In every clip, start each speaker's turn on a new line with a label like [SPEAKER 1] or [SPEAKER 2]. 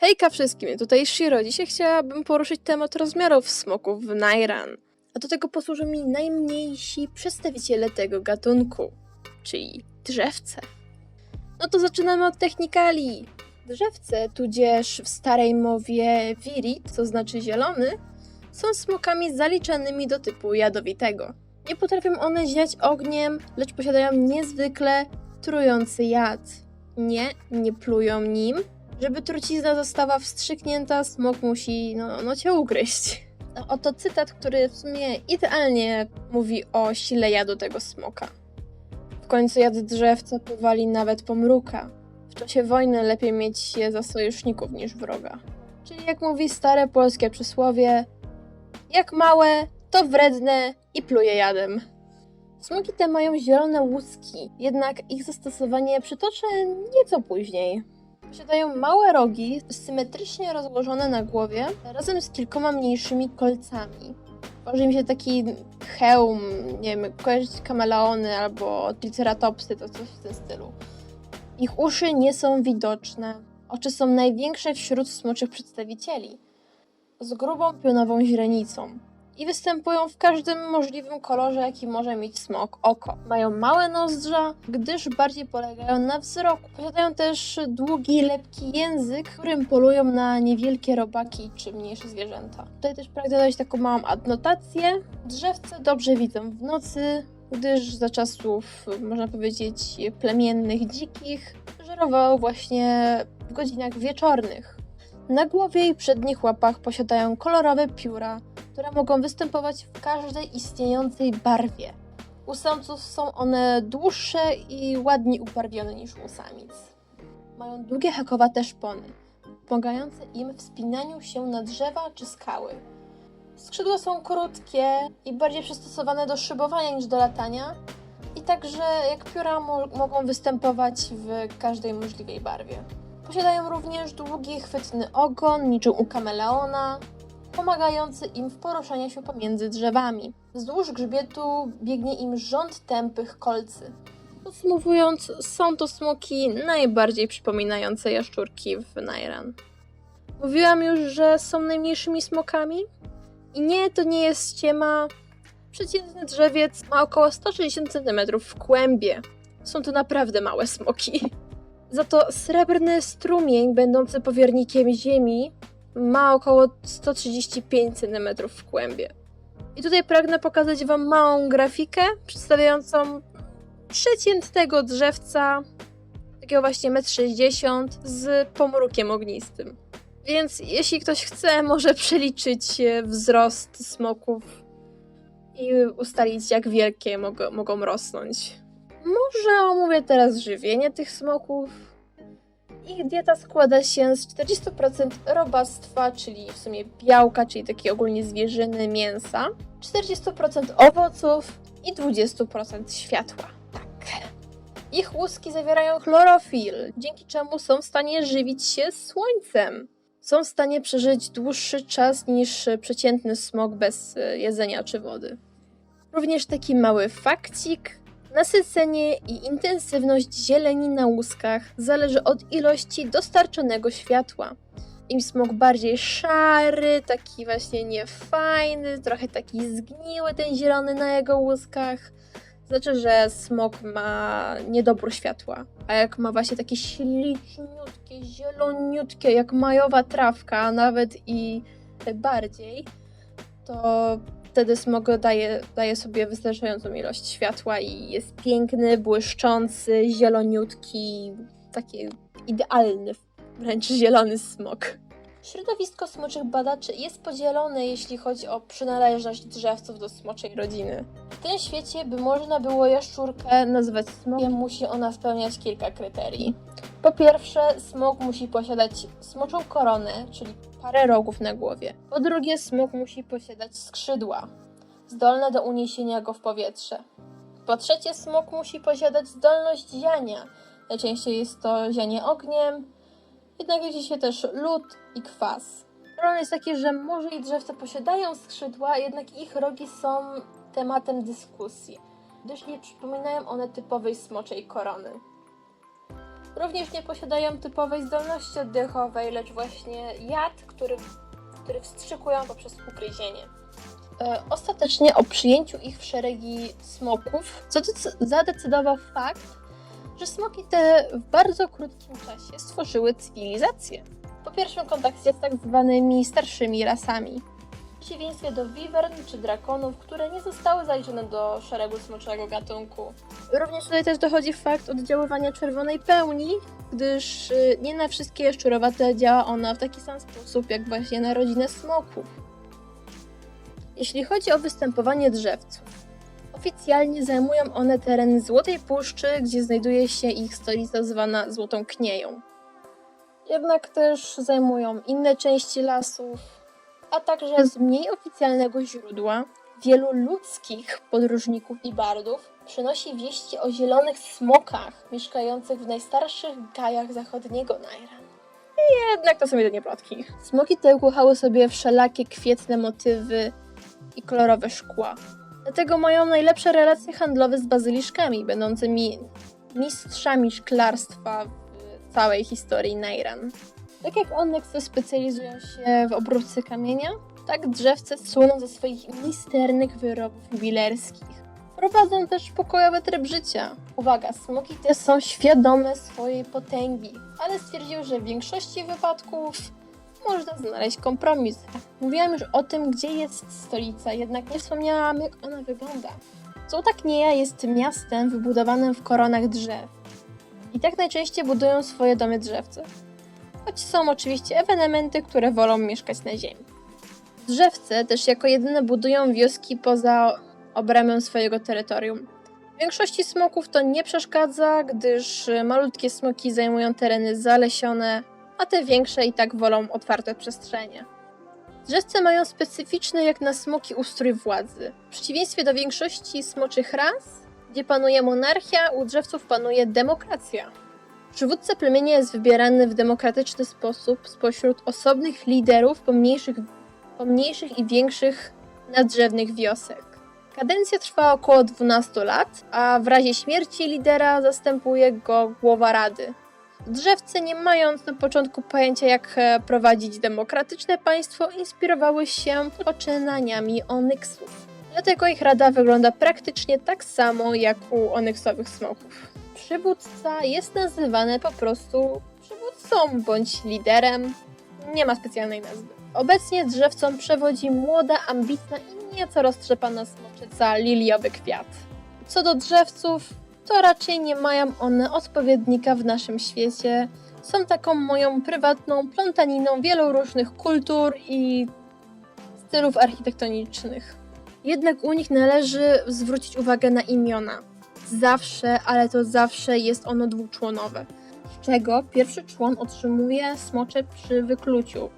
[SPEAKER 1] Hejka wszystkim, tutaj Shiro. Dzisiaj chciałabym poruszyć temat rozmiarów smoków w Nairan. A do tego posłużą mi najmniejsi przedstawiciele tego gatunku, czyli drzewce. No to zaczynamy od technikali. Drzewce, tudzież w starej mowie virit, co znaczy zielony, są smokami zaliczanymi do typu jadowitego. Nie potrafią one ziać ogniem, lecz posiadają niezwykle trujący jad. Nie, nie plują nim, żeby trucizna została wstrzyknięta, smok musi, no, no cię ugryźć. No, Oto cytat, który w sumie idealnie mówi o sile jadu tego smoka. W końcu jad drzewca powali nawet pomruka. W czasie wojny lepiej mieć je za sojuszników niż wroga. Czyli jak mówi stare polskie przysłowie, jak małe, to wredne i pluje jadem. Smoki te mają zielone łuski, jednak ich zastosowanie przytoczę nieco później. Posiadają małe rogi, symetrycznie rozłożone na głowie, razem z kilkoma mniejszymi kolcami. Tworzy im się taki hełm, nie wiem, kojarzyć kameleony albo triceratopsy, to coś w tym stylu. Ich uszy nie są widoczne. Oczy są największe wśród smoczych przedstawicieli, z grubą pionową źrenicą i występują w każdym możliwym kolorze, jaki może mieć smok oko. Mają małe nozdrza, gdyż bardziej polegają na wzroku. Posiadają też długi, lepki język, którym polują na niewielkie robaki czy mniejsze zwierzęta. Tutaj też pragnę dodać taką małą adnotację. Drzewce dobrze widzą w nocy, gdyż za czasów, można powiedzieć, plemiennych, dzikich, żerowało właśnie w godzinach wieczornych. Na głowie i przednich łapach posiadają kolorowe pióra, które mogą występować w każdej istniejącej barwie. U samców są one dłuższe i ładniej ubarwione niż u samic. Mają długie hakowate szpony, pomagające im w wspinaniu się na drzewa czy skały. Skrzydła są krótkie i bardziej przystosowane do szybowania niż do latania, i także jak pióra mo- mogą występować w każdej możliwej barwie. Posiadają również długi, chwytny ogon, niczym u kameleona, pomagający im w poruszaniu się pomiędzy drzewami. Wzdłuż grzbietu biegnie im rząd tępych kolcy. Podsumowując, są to smoki najbardziej przypominające jaszczurki w Nairan. Mówiłam już, że są najmniejszymi smokami? I nie, to nie jest ściema. Przeciętny drzewiec ma około 160 cm w kłębie. Są to naprawdę małe smoki. Za to srebrny strumień, będący powiernikiem ziemi, ma około 135 cm w kłębie. I tutaj pragnę pokazać Wam małą grafikę przedstawiającą przeciętnego drzewca, takiego właśnie 1,60 m z pomrukiem ognistym. Więc jeśli ktoś chce, może przeliczyć e, wzrost smoków i ustalić, jak wielkie mogą, mogą rosnąć. Może omówię teraz żywienie tych smoków. Ich dieta składa się z 40% robactwa, czyli w sumie białka, czyli takiej ogólnie zwierzyny, mięsa, 40% owoców i 20% światła. Tak. Ich łuski zawierają chlorofil, dzięki czemu są w stanie żywić się słońcem. Są w stanie przeżyć dłuższy czas niż przeciętny smok bez e, jedzenia czy wody. Również taki mały fakcik. Nasycenie i intensywność zieleni na łuskach zależy od ilości dostarczonego światła. Im smok bardziej szary, taki właśnie niefajny, trochę taki zgniły ten zielony na jego łuskach, znaczy, że smok ma niedobór światła. A jak ma właśnie takie śliczniutkie, zieloniutkie, jak majowa trawka, nawet i bardziej, to wtedy smog daje, daje sobie wystarczającą ilość światła i jest piękny, błyszczący, zieloniutki, taki idealny, wręcz zielony smok. Środowisko smoczych badaczy jest podzielone, jeśli chodzi o przynależność drzewców do smoczej rodziny. W tym świecie, by można było jaszczurkę nazwać smokiem, musi ona spełniać kilka kryterii. Po pierwsze, smok musi posiadać smoczą koronę, czyli parę rogów na głowie. Po drugie, smok musi posiadać skrzydła, zdolne do uniesienia go w powietrze. Po trzecie, smok musi posiadać zdolność ziania. Najczęściej jest to zianie ogniem, jednak liczy się też lód i kwas. Problem jest taki, że może i drzewce posiadają skrzydła, jednak ich rogi są tematem dyskusji, gdyż nie przypominają one typowej smoczej korony. Również nie posiadają typowej zdolności oddechowej, lecz właśnie jad, który, który wstrzykują poprzez ugryzienie. E, Ostatecznie o przyjęciu ich w szeregi smoków zadec- zadecydował fakt, że smoki te w bardzo krótkim czasie stworzyły cywilizację. Po pierwszym kontakcie z tak zwanymi starszymi rasami. W przeciwieństwie do wiwern czy drakonów, które nie zostały zaliczone do szeregu smoczego gatunku. Również tutaj też dochodzi fakt oddziaływania czerwonej pełni, gdyż y, nie na wszystkie szczurowate działa ona w taki sam sposób jak właśnie na rodzinę smoków. Jeśli chodzi o występowanie drzewców, oficjalnie zajmują one teren Złotej Puszczy, gdzie znajduje się ich stolica zwana Złotą Knieją. Jednak też zajmują inne części lasów, a także z mniej oficjalnego źródła wielu ludzkich podróżników i bardów przynosi wieści o zielonych smokach mieszkających w najstarszych gajach zachodniego Najran. Jednak to są jedynie plotki. Smoki te ukłuchały sobie wszelakie kwietne motywy i kolorowe szkła. Dlatego mają najlepsze relacje handlowe z bazyliszkami, będącymi mistrzami szklarstwa w całej historii Najran. Tak jak Onyxy specjalizują się w obróbce kamienia, tak drzewce słyną ze swoich misternych wyrobów jubilerskich. Prowadzą też pokojowy tryb życia. Uwaga, smoki te są świadome swojej potęgi, ale stwierdził, że w większości wypadków można znaleźć kompromis. Mówiłam już o tym, gdzie jest stolica, jednak nie wspomniałam, jak ona wygląda. Złota Knieja jest miastem wybudowanym w koronach drzew. I tak najczęściej budują swoje domy drzewce. Choć są oczywiście ewenementy, które wolą mieszkać na ziemi. Drzewce też jako jedyne budują wioski poza obrębem swojego terytorium. Większości smoków to nie przeszkadza, gdyż malutkie smoki zajmują tereny zalesione, a te większe i tak wolą otwarte przestrzenie. Drzewce mają specyficzny jak na smoki ustrój władzy. W przeciwieństwie do większości smoczych ras, gdzie panuje monarchia, u drzewców panuje demokracja. Przywódca plemienia jest wybierany w demokratyczny sposób spośród osobnych liderów pomniejszych, pomniejszych i większych nadrzewnych wiosek. Kadencja trwa około 12 lat, a w razie śmierci lidera zastępuje go głowa rady. Drzewce, nie mając na początku pojęcia, jak e, prowadzić demokratyczne państwo, inspirowały się poczynaniami onyksów. Dlatego ich rada wygląda praktycznie tak samo jak u onyksowych smoków. Przywódca jest nazywany po prostu przywódcą bądź liderem. Nie ma specjalnej nazwy. Obecnie drzewcom przewodzi młoda, ambitna i nieco roztrzepana smoczyca liliowy kwiat. Co do drzewców, to raczej nie mają one odpowiednika w naszym świecie. Są taką moją prywatną plątaniną wielu różnych kultur i stylów architektonicznych. Jednak u nich należy zwrócić uwagę na imiona. Zawsze, ale to zawsze jest ono dwuczłonowe, z czego pierwszy człon otrzymuje smocze przy wykluciu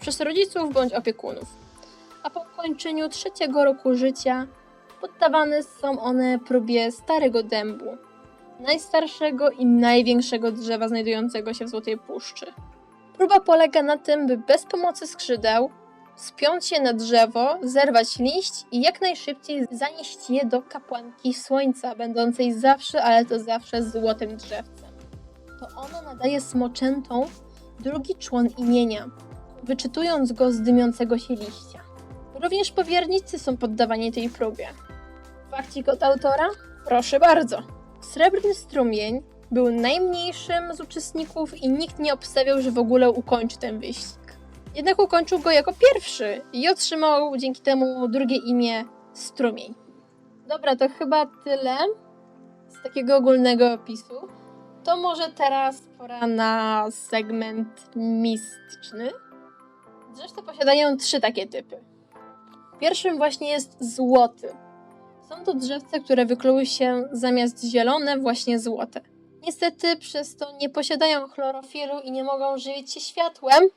[SPEAKER 1] przez rodziców bądź opiekunów. A po ukończeniu trzeciego roku życia poddawane są one próbie starego dębu, najstarszego i największego drzewa znajdującego się w Złotej Puszczy. Próba polega na tym, by bez pomocy skrzydeł spiąć się na drzewo, zerwać liść i jak najszybciej zanieść je do kapłanki słońca, będącej zawsze, ale to zawsze złotym drzewcem. To ono nadaje smoczętom drugi człon imienia, wyczytując go z dymiącego się liścia. Również powiernicy są poddawani tej próbie. Fakcik od autora? Proszę bardzo. Srebrny strumień był najmniejszym z uczestników i nikt nie obstawiał, że w ogóle ukończy ten wyścig. Jednak ukończył go jako pierwszy i otrzymał dzięki temu drugie imię Strumień. Dobra, to chyba tyle z takiego ogólnego opisu. To może teraz pora na segment mistyczny. Zresztą posiadają trzy takie typy. Pierwszym właśnie jest złoty. Są to drzewce, które wykluły się zamiast zielone właśnie złote. Niestety przez to nie posiadają chlorofilu i nie mogą żywić się światłem,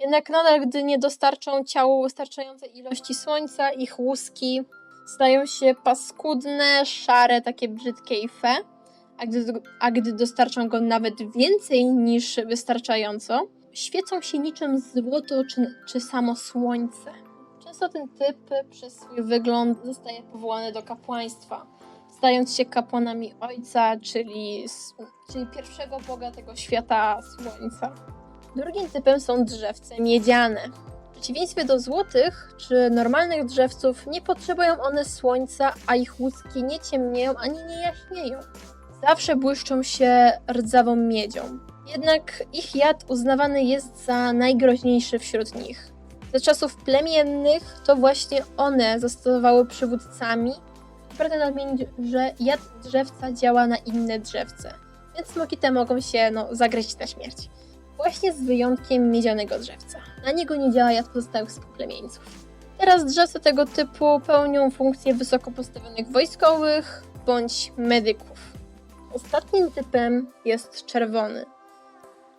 [SPEAKER 1] jednak nadal gdy nie dostarczą ciału wystarczającej ilości słońca, ich łuski stają się paskudne, szare, takie brzydkie i fe, a gdy, a gdy dostarczą go nawet więcej niż wystarczająco, świecą się niczym złoto czy, czy samo słońce. Często ten typ przez swój wygląd zostaje powołany do kapłaństwa. stając się kapłanami ojca, czyli, czyli pierwszego boga tego świata słońca. Drugim typem są drzewce miedziane. W przeciwieństwie do złotych czy normalnych drzewców, nie potrzebują one słońca, a ich łuski nie ciemnieją ani nie jaśnieją. Zawsze błyszczą się rdzawą miedzią. Jednak ich jad uznawany jest za najgroźniejszy wśród nich. Za czasów plemiennych to właśnie one zostawały przywódcami. Pragnę nadmienić, że jad drzewca działa na inne drzewce, więc smoki te mogą się no, zagryźć na śmierć. Właśnie z wyjątkiem miedzianego drzewca. Na niego nie działa jad pozostałych współplemieńców. Teraz drzewce tego typu pełnią funkcje wysoko postawionych wojskowych bądź medyków. Ostatnim typem jest czerwony.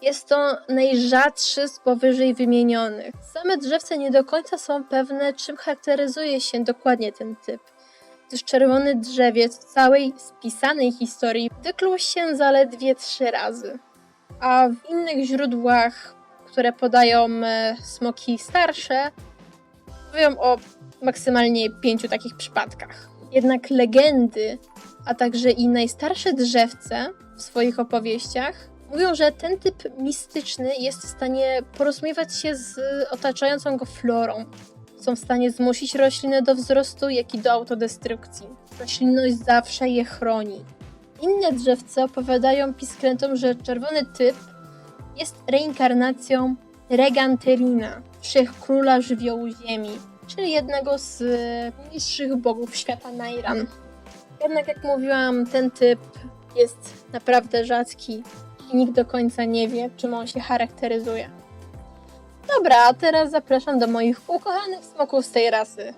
[SPEAKER 1] Jest to najrzadszy z powyżej wymienionych. Same drzewce nie do końca są pewne, czym charakteryzuje się dokładnie ten typ, gdyż czerwony drzewiec w całej spisanej historii wykluł się zaledwie trzy razy. A w innych źródłach, które podają e, smoki starsze, mówią o maksymalnie pięciu takich przypadkach. Jednak legendy, a także i najstarsze drzewce w swoich opowieściach mówią, że ten typ mistyczny jest w stanie porozumiewać się z otaczającą go florą. Są w stanie zmusić rośliny do wzrostu, jak i do autodestrukcji. Roślinność zawsze je chroni. Inne drzewce opowiadają piskrętom, że czerwony typ jest reinkarnacją Reganterina, wszechkróla żywiołu ziemi, czyli jednego z e, niższych bogów świata Nairan. Jednak jak mówiłam, ten typ jest naprawdę rzadki i nikt do końca nie wie, czym on się charakteryzuje. Dobra, a teraz zapraszam do moich ukochanych smoków z tej rasy.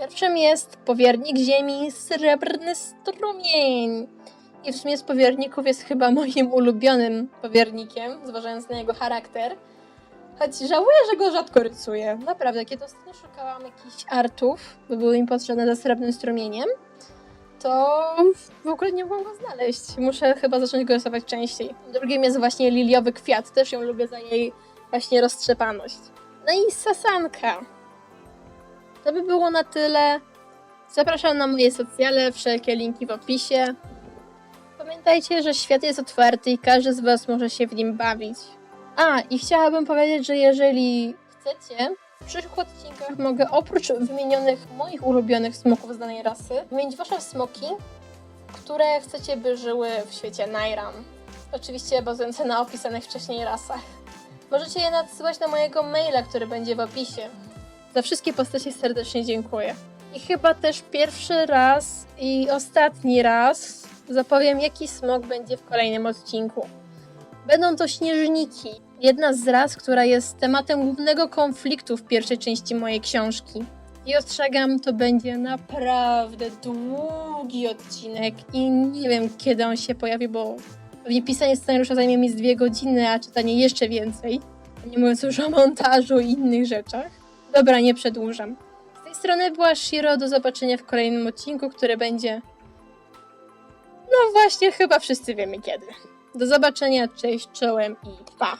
[SPEAKER 1] Pierwszym jest powiernik ziemi, srebrny strumień. I w sumie z powierników jest chyba moim ulubionym powiernikiem, zważając na jego charakter. Choć żałuję, że go rzadko rysuję. Naprawdę, kiedy ostatnio szukałam jakichś artów, by były mi potrzebne ze srebrnym strumieniem, to w ogóle nie mogłam go znaleźć. Muszę chyba zacząć go rysować częściej. Drugim jest właśnie liliowy kwiat. Też ją lubię za jej właśnie roztrzepaność. No i sasanka. To by było na tyle. Zapraszam na moje socjale, wszelkie linki w opisie. Pamiętajcie, że świat jest otwarty i każdy z Was może się w nim bawić. A, i chciałabym powiedzieć, że jeżeli chcecie, w przyszłych odcinkach mogę oprócz wymienionych moich ulubionych smoków z danej rasy, wymienić Wasze smoki, które chcecie, by żyły w świecie Nairan. Oczywiście bazujące na opisanych wcześniej rasach. Możecie je nadsyłać na mojego maila, który będzie w opisie. Za wszystkie postacie serdecznie dziękuję. I chyba też pierwszy raz i ostatni raz zapowiem, jaki smok będzie w kolejnym odcinku. Będą to śnieżniki, jedna z ras, która jest tematem głównego konfliktu w pierwszej części mojej książki. I ostrzegam, to będzie naprawdę długi odcinek i nie wiem, kiedy on się pojawi, bo pewnie pisanie scenariusza zajmie mi z dwie godziny, a czytanie jeszcze więcej. Nie mówiąc już o montażu i innych rzeczach. Dobra, nie przedłużam. Z tej strony była Shiro, do zobaczenia w kolejnym odcinku, który będzie... No właśnie, chyba wszyscy wiemy kiedy. Do zobaczenia, cześć, czołem i pa!